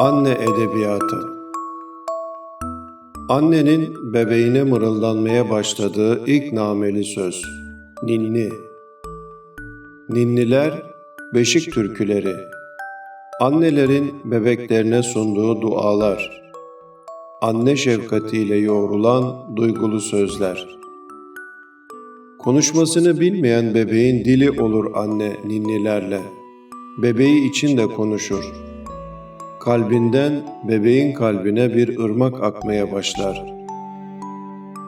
Anne Edebiyatı Annenin bebeğine mırıldanmaya başladığı ilk nameli söz. Ninni Ninniler, beşik türküleri. Annelerin bebeklerine sunduğu dualar. Anne şefkatiyle yoğrulan duygulu sözler. Konuşmasını bilmeyen bebeğin dili olur anne ninnilerle. Bebeği için de konuşur. Kalbinden bebeğin kalbine bir ırmak akmaya başlar.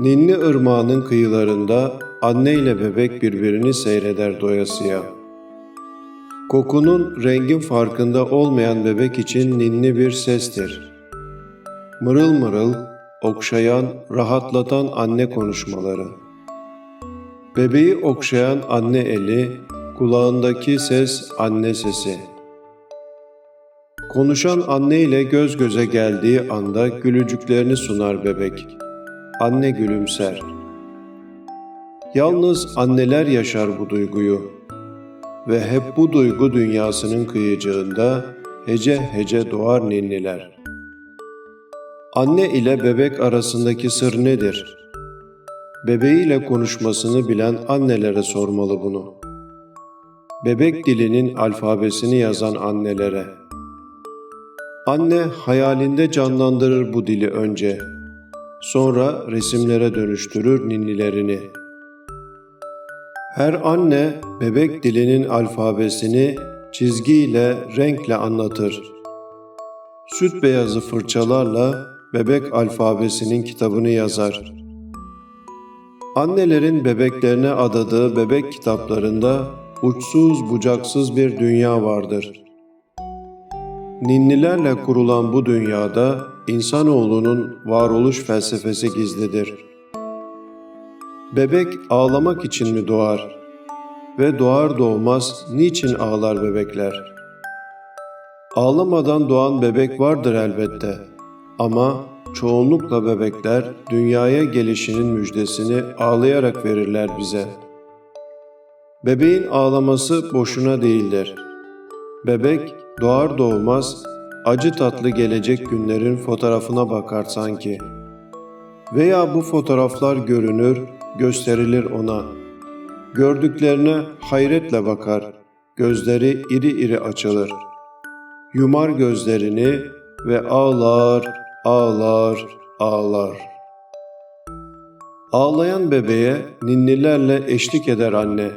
Ninni ırmağının kıyılarında anne ile bebek birbirini seyreder doyasıya. Kokunun rengin farkında olmayan bebek için ninni bir sestir. Mırıl mırıl, okşayan, rahatlatan anne konuşmaları. Bebeği okşayan anne eli, kulağındaki ses anne sesi. Konuşan anne ile göz göze geldiği anda gülücüklerini sunar bebek. Anne gülümser. Yalnız anneler yaşar bu duyguyu ve hep bu duygu dünyasının kıyıcığında hece hece doğar ninniler. Anne ile bebek arasındaki sır nedir? Bebeğiyle konuşmasını bilen annelere sormalı bunu. Bebek dilinin alfabesini yazan annelere. Anne hayalinde canlandırır bu dili önce. Sonra resimlere dönüştürür ninnilerini. Her anne bebek dilinin alfabesini çizgiyle, renkle anlatır. Süt beyazı fırçalarla bebek alfabesinin kitabını yazar. Annelerin bebeklerine adadığı bebek kitaplarında uçsuz bucaksız bir dünya vardır. Ninnilerle kurulan bu dünyada insanoğlunun varoluş felsefesi gizlidir. Bebek ağlamak için mi doğar? Ve doğar doğmaz niçin ağlar bebekler? Ağlamadan doğan bebek vardır elbette. Ama çoğunlukla bebekler dünyaya gelişinin müjdesini ağlayarak verirler bize. Bebeğin ağlaması boşuna değildir. Bebek doğar doğmaz acı tatlı gelecek günlerin fotoğrafına bakar sanki. Veya bu fotoğraflar görünür, gösterilir ona. Gördüklerine hayretle bakar. Gözleri iri iri açılır. Yumar gözlerini ve ağlar, ağlar, ağlar. Ağlayan bebeğe ninnilerle eşlik eder anne.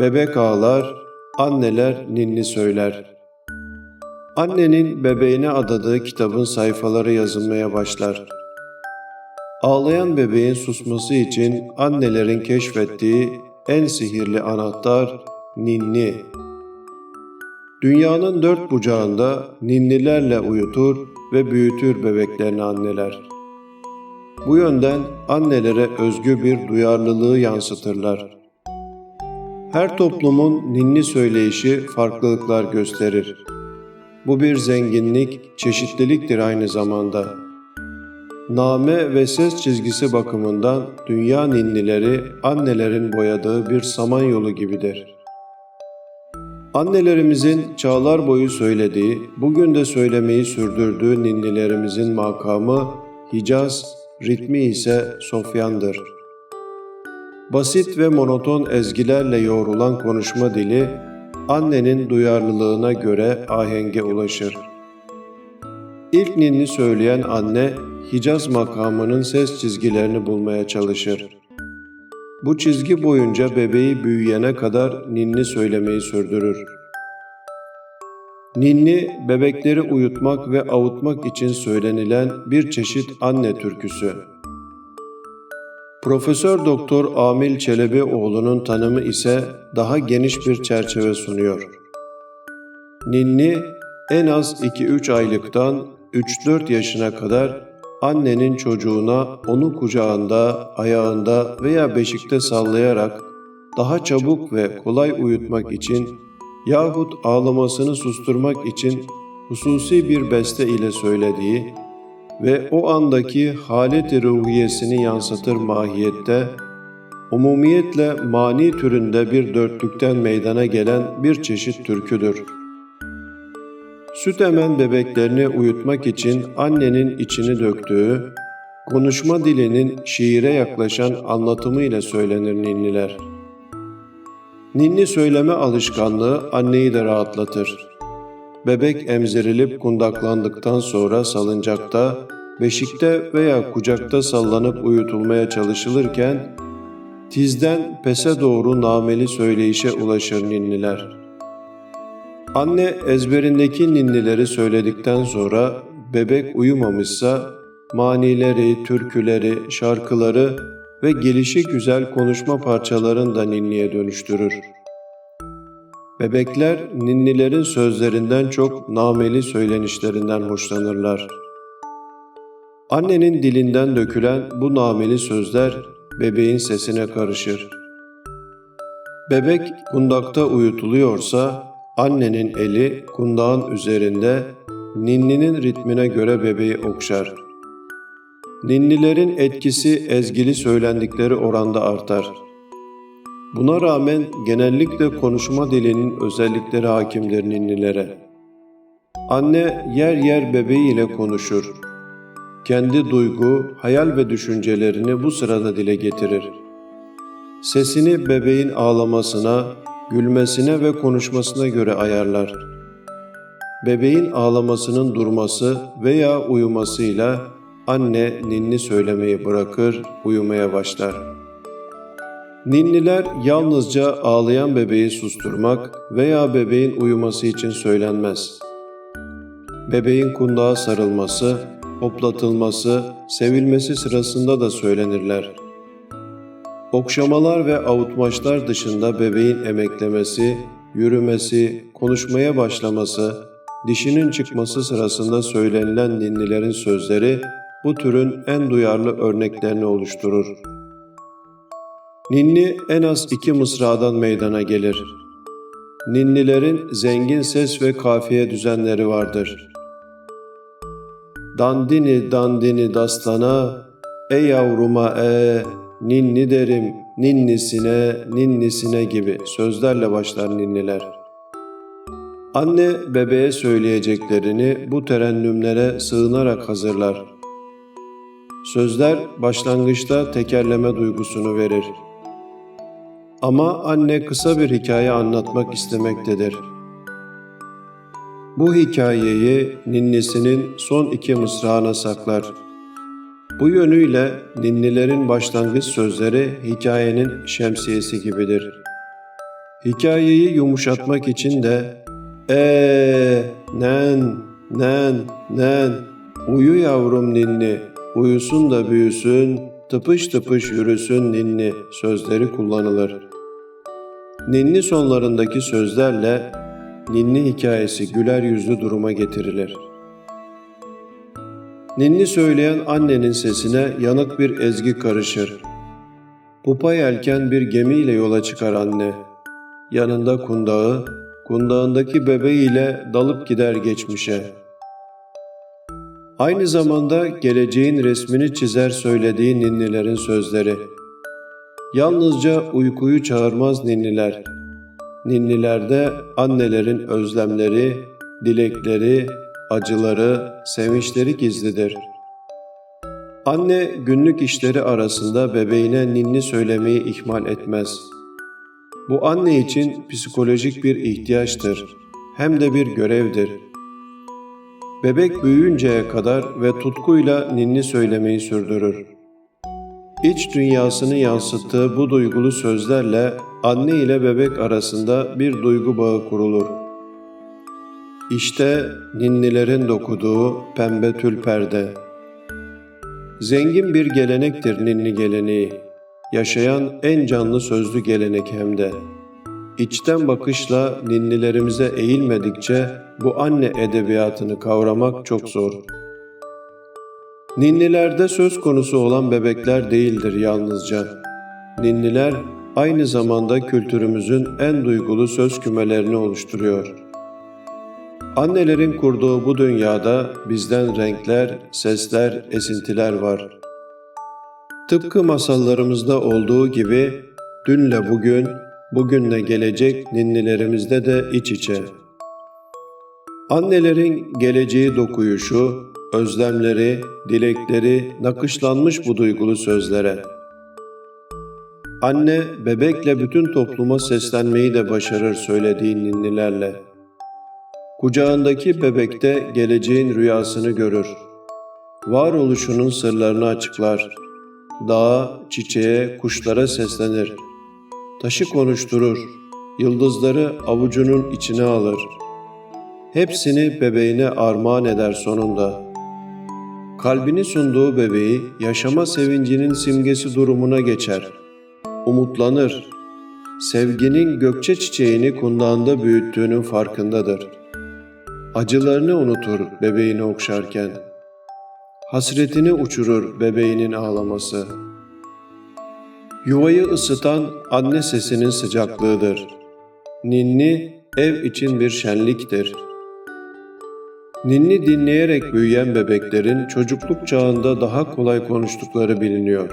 Bebek ağlar, anneler ninni söyler. Annenin bebeğine adadığı kitabın sayfaları yazılmaya başlar. Ağlayan bebeğin susması için annelerin keşfettiği en sihirli anahtar ninni. Dünyanın dört bucağında ninnilerle uyutur ve büyütür bebeklerini anneler. Bu yönden annelere özgü bir duyarlılığı yansıtırlar. Her toplumun ninni söyleyişi farklılıklar gösterir. Bu bir zenginlik, çeşitliliktir aynı zamanda. Name ve ses çizgisi bakımından dünya ninnileri annelerin boyadığı bir samanyolu gibidir. Annelerimizin çağlar boyu söylediği, bugün de söylemeyi sürdürdüğü ninnilerimizin makamı Hicaz, ritmi ise Sofyan'dır. Basit ve monoton ezgilerle yoğrulan konuşma dili, annenin duyarlılığına göre ahenge ulaşır. İlk ninni söyleyen anne, Hicaz makamının ses çizgilerini bulmaya çalışır. Bu çizgi boyunca bebeği büyüyene kadar ninni söylemeyi sürdürür. Ninni, bebekleri uyutmak ve avutmak için söylenilen bir çeşit anne türküsü. Profesör Doktor Amil Çelebioğlu'nun tanımı ise daha geniş bir çerçeve sunuyor. Ninni, en az 2-3 aylıktan 3-4 yaşına kadar annenin çocuğuna onu kucağında, ayağında veya beşikte sallayarak daha çabuk ve kolay uyutmak için yahut ağlamasını susturmak için hususi bir beste ile söylediği ve o andaki halet-i ruhiyesini yansıtır mahiyette, umumiyetle mani türünde bir dörtlükten meydana gelen bir çeşit türküdür. süt emen bebeklerini uyutmak için annenin içini döktüğü, konuşma dilinin şiire yaklaşan anlatımıyla söylenir ninniler. Ninni söyleme alışkanlığı anneyi de rahatlatır. Bebek emzirilip kundaklandıktan sonra salıncakta, beşikte veya kucakta sallanıp uyutulmaya çalışılırken, tizden pese doğru nameli söyleyişe ulaşır ninniler. Anne ezberindeki ninnileri söyledikten sonra bebek uyumamışsa manileri, türküleri, şarkıları ve gelişi güzel konuşma parçalarını da ninniye dönüştürür. Bebekler ninnilerin sözlerinden çok nameli söylenişlerinden hoşlanırlar. Annenin dilinden dökülen bu nameli sözler bebeğin sesine karışır. Bebek kundakta uyutuluyorsa annenin eli kundağın üzerinde ninninin ritmine göre bebeği okşar. Ninnilerin etkisi ezgili söylendikleri oranda artar. Buna rağmen genellikle konuşma dilinin özellikleri hakimdir ninnilere. Anne yer yer bebeğiyle konuşur. Kendi duygu, hayal ve düşüncelerini bu sırada dile getirir. Sesini bebeğin ağlamasına, gülmesine ve konuşmasına göre ayarlar. Bebeğin ağlamasının durması veya uyumasıyla anne ninni söylemeyi bırakır, uyumaya başlar. Ninniler yalnızca ağlayan bebeği susturmak veya bebeğin uyuması için söylenmez. Bebeğin kundağa sarılması, hoplatılması, sevilmesi sırasında da söylenirler. Okşamalar ve avutmaçlar dışında bebeğin emeklemesi, yürümesi, konuşmaya başlaması, dişinin çıkması sırasında söylenilen ninnilerin sözleri bu türün en duyarlı örneklerini oluşturur. Ninni en az iki mısradan meydana gelir. Ninnilerin zengin ses ve kafiye düzenleri vardır. Dandini dandini dastana, ey yavruma e, ninni derim, ninnisine, ninnisine gibi sözlerle başlar ninniler. Anne bebeğe söyleyeceklerini bu terennümlere sığınarak hazırlar. Sözler başlangıçta tekerleme duygusunu verir. Ama anne kısa bir hikaye anlatmak istemektedir. Bu hikayeyi ninnisinin son iki mısrağına saklar. Bu yönüyle ninnilerin başlangıç sözleri hikayenin şemsiyesi gibidir. Hikayeyi yumuşatmak için de ee, nen, nen, nen, uyu yavrum ninni, uyusun da büyüsün, tıpış tıpış yürüsün ninni sözleri kullanılır. Ninni sonlarındaki sözlerle ninni hikayesi güler yüzlü duruma getirilir. Ninni söyleyen annenin sesine yanık bir ezgi karışır. Pupa yelken bir gemiyle yola çıkar anne. Yanında kundağı, kundağındaki bebeğiyle dalıp gider geçmişe. Aynı zamanda geleceğin resmini çizer söylediği ninnilerin sözleri. Yalnızca uykuyu çağırmaz ninniler. Ninnilerde annelerin özlemleri, dilekleri, acıları, sevinçleri gizlidir. Anne günlük işleri arasında bebeğine ninni söylemeyi ihmal etmez. Bu anne için psikolojik bir ihtiyaçtır, hem de bir görevdir. Bebek büyüyünceye kadar ve tutkuyla ninni söylemeyi sürdürür. İç dünyasını yansıttığı bu duygulu sözlerle anne ile bebek arasında bir duygu bağı kurulur. İşte ninnilerin dokuduğu pembe tül perde. Zengin bir gelenektir ninni geleneği. Yaşayan en canlı sözlü gelenek hem de. İçten bakışla ninnilerimize eğilmedikçe bu anne edebiyatını kavramak çok zor. Ninnilerde söz konusu olan bebekler değildir yalnızca. Ninniler aynı zamanda kültürümüzün en duygulu söz kümelerini oluşturuyor. Annelerin kurduğu bu dünyada bizden renkler, sesler, esintiler var. Tıpkı masallarımızda olduğu gibi dünle bugün, bugünle gelecek ninnilerimizde de iç içe. Annelerin geleceği dokuyuşu, özlemleri, dilekleri nakışlanmış bu duygulu sözlere. Anne bebekle bütün topluma seslenmeyi de başarır söylediği ninnilerle. Kucağındaki bebekte geleceğin rüyasını görür. Varoluşunun sırlarını açıklar. Dağa, çiçeğe, kuşlara seslenir. Taşı konuşturur. Yıldızları avucunun içine alır. Hepsini bebeğine armağan eder sonunda. Kalbini sunduğu bebeği yaşama sevincinin simgesi durumuna geçer. Umutlanır. Sevginin gökçe çiçeğini kundağında büyüttüğünün farkındadır. Acılarını unutur bebeğini okşarken. Hasretini uçurur bebeğinin ağlaması. Yuvayı ısıtan anne sesinin sıcaklığıdır. Ninni ev için bir şenliktir. Ninni dinleyerek büyüyen bebeklerin çocukluk çağında daha kolay konuştukları biliniyor.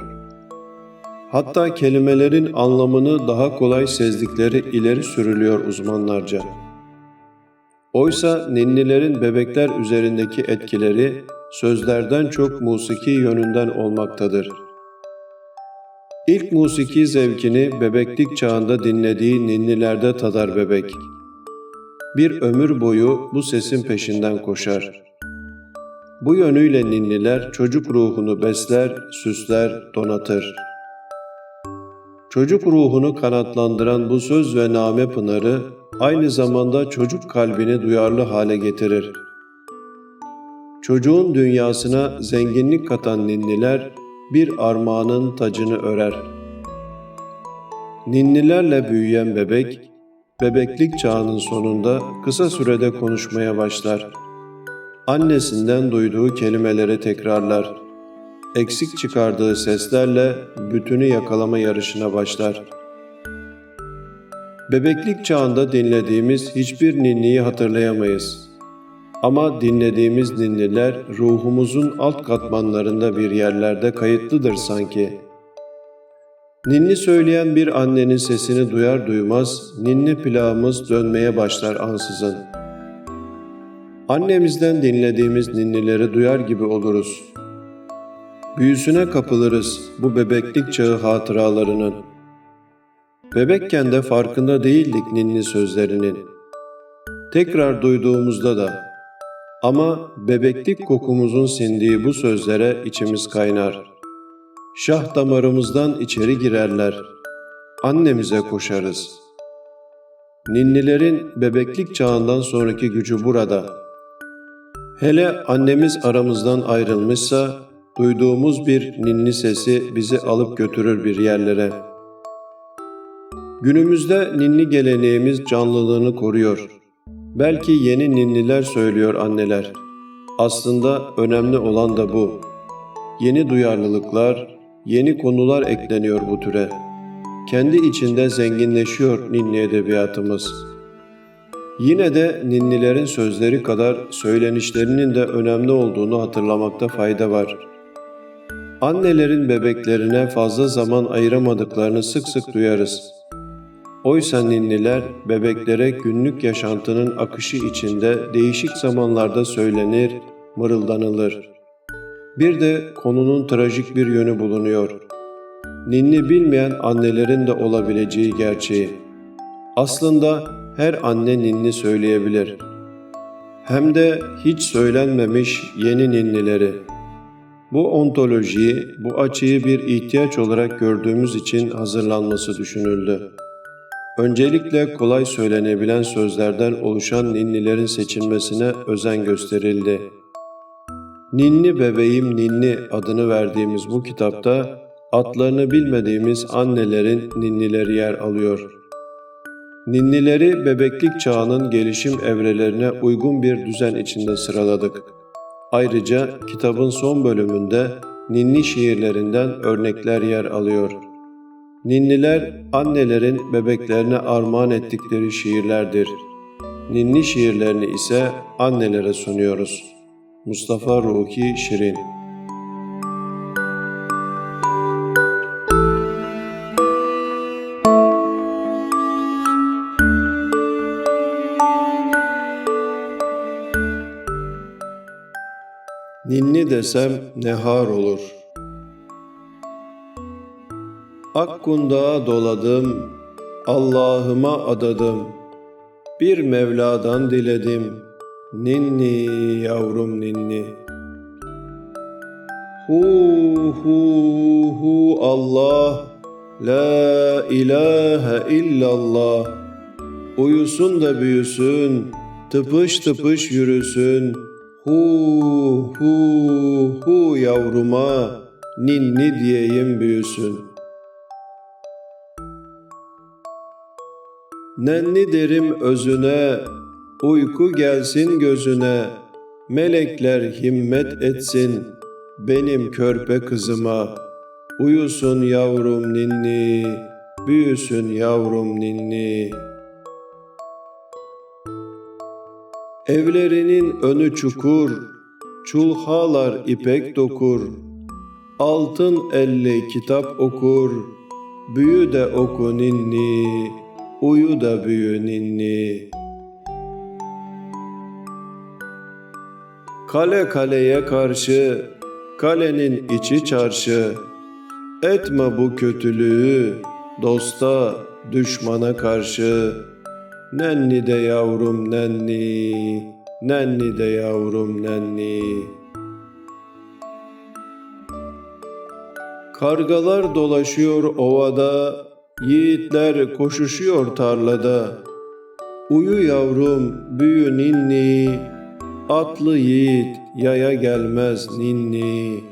Hatta kelimelerin anlamını daha kolay sezdikleri ileri sürülüyor uzmanlarca. Oysa ninnilerin bebekler üzerindeki etkileri sözlerden çok musiki yönünden olmaktadır. İlk musiki zevkini bebeklik çağında dinlediği ninnilerde tadar bebek. Bir ömür boyu bu sesin peşinden koşar. Bu yönüyle ninniler çocuk ruhunu besler, süsler, donatır. Çocuk ruhunu kanatlandıran bu söz ve name pınarı aynı zamanda çocuk kalbini duyarlı hale getirir. Çocuğun dünyasına zenginlik katan ninniler bir armağanın tacını örer. Ninnilerle büyüyen bebek, bebeklik çağının sonunda kısa sürede konuşmaya başlar. Annesinden duyduğu kelimeleri tekrarlar. Eksik çıkardığı seslerle bütünü yakalama yarışına başlar. Bebeklik çağında dinlediğimiz hiçbir ninniyi hatırlayamayız. Ama dinlediğimiz ninniler ruhumuzun alt katmanlarında bir yerlerde kayıtlıdır sanki. Ninni söyleyen bir annenin sesini duyar duymaz ninni plağımız dönmeye başlar ansızın. Annemizden dinlediğimiz ninnileri duyar gibi oluruz. Büyüsüne kapılırız bu bebeklik çağı hatıralarının. Bebekken de farkında değildik ninni sözlerinin. Tekrar duyduğumuzda da ama bebeklik kokumuzun sindiği bu sözlere içimiz kaynar. Şah damarımızdan içeri girerler. Annemize koşarız. Ninnilerin bebeklik çağından sonraki gücü burada. Hele annemiz aramızdan ayrılmışsa, duyduğumuz bir ninni sesi bizi alıp götürür bir yerlere. Günümüzde ninni geleneğimiz canlılığını koruyor. Belki yeni ninniler söylüyor anneler. Aslında önemli olan da bu. Yeni duyarlılıklar, yeni konular ekleniyor bu türe. Kendi içinde zenginleşiyor ninni edebiyatımız. Yine de ninnilerin sözleri kadar söylenişlerinin de önemli olduğunu hatırlamakta fayda var. Annelerin bebeklerine fazla zaman ayıramadıklarını sık sık duyarız. Oysa ninniler bebeklere günlük yaşantının akışı içinde değişik zamanlarda söylenir, mırıldanılır. Bir de konunun trajik bir yönü bulunuyor. Ninni bilmeyen annelerin de olabileceği gerçeği. Aslında her anne ninni söyleyebilir. Hem de hiç söylenmemiş yeni ninnileri. Bu ontolojiyi, bu açıyı bir ihtiyaç olarak gördüğümüz için hazırlanması düşünüldü. Öncelikle kolay söylenebilen sözlerden oluşan ninnilerin seçilmesine özen gösterildi. Ninni Bebeğim Ninni adını verdiğimiz bu kitapta adlarını bilmediğimiz annelerin ninnileri yer alıyor. Ninnileri bebeklik çağının gelişim evrelerine uygun bir düzen içinde sıraladık. Ayrıca kitabın son bölümünde ninni şiirlerinden örnekler yer alıyor.'' Ninniler annelerin bebeklerine armağan ettikleri şiirlerdir. Ninni şiirlerini ise annelere sunuyoruz. Mustafa Ruhi Şirin ninni desem nehar olur. Akkundağa doladım, Allah'ıma adadım. Bir Mevla'dan diledim, ninni yavrum ninni. Hu hu hu Allah, la ilahe illallah. Uyusun da büyüsün, tıpış tıpış yürüsün. Hu hu hu yavruma, ninni diyeyim büyüsün. Nenni derim özüne, uyku gelsin gözüne, melekler himmet etsin benim körpe kızıma. Uyusun yavrum ninni, büyüsün yavrum ninni. Evlerinin önü çukur, çulhalar ipek dokur. Altın elli kitap okur, büyü de oku ninni, uyu da büyü ninni. Kale kaleye karşı, kalenin içi çarşı. Etme bu kötülüğü, dosta, düşmana karşı. Nenni de yavrum nenni, nenni de yavrum nenni. Kargalar dolaşıyor ovada, yiğitler koşuşuyor tarlada. Uyu yavrum, büyü ninni, atlı yiğit yaya gelmez ninni.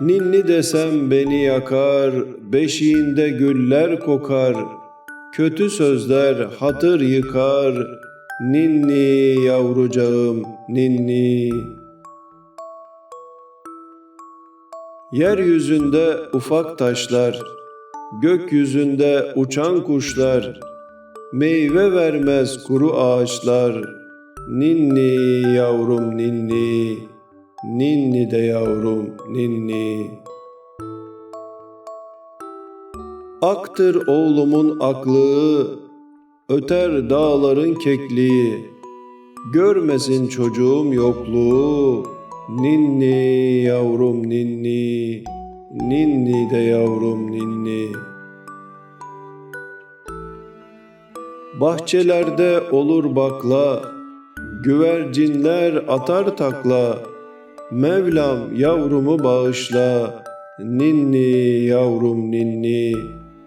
Ninni desem beni yakar, beşiğinde güller kokar. Kötü sözler hatır yıkar, ninni yavrucağım ninni. Yeryüzünde ufak taşlar, gökyüzünde uçan kuşlar, meyve vermez kuru ağaçlar, ninni yavrum ninni, ninni de yavrum ninni. Aktır oğlumun aklı, öter dağların kekliği, görmesin çocuğum yokluğu, ninni yavrum ninni, ninni de yavrum ninni. Bahçelerde olur bakla, güvercinler atar takla, Mevlam yavrumu bağışla, ninni yavrum ninni,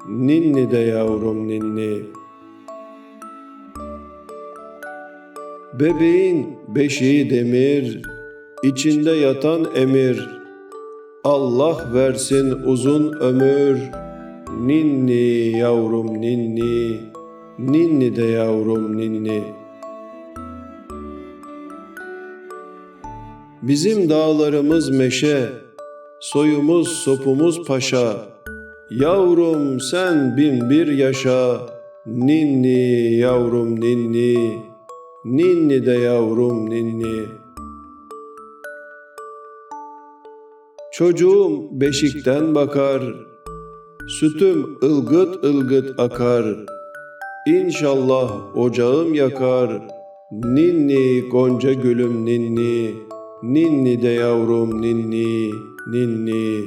ninni de yavrum ninni. Bebeğin beşiği demir, içinde yatan emir. Allah versin uzun ömür, ninni yavrum ninni, ninni de yavrum ninni. Bizim dağlarımız meşe, soyumuz sopumuz paşa. Yavrum sen bin bir yaşa, ninni yavrum ninni, ninni de yavrum ninni. Çocuğum beşikten bakar, sütüm ılgıt ılgıt akar. İnşallah ocağım yakar, ninni gonca gülüm ninni, ninni de yavrum ninni, ninni.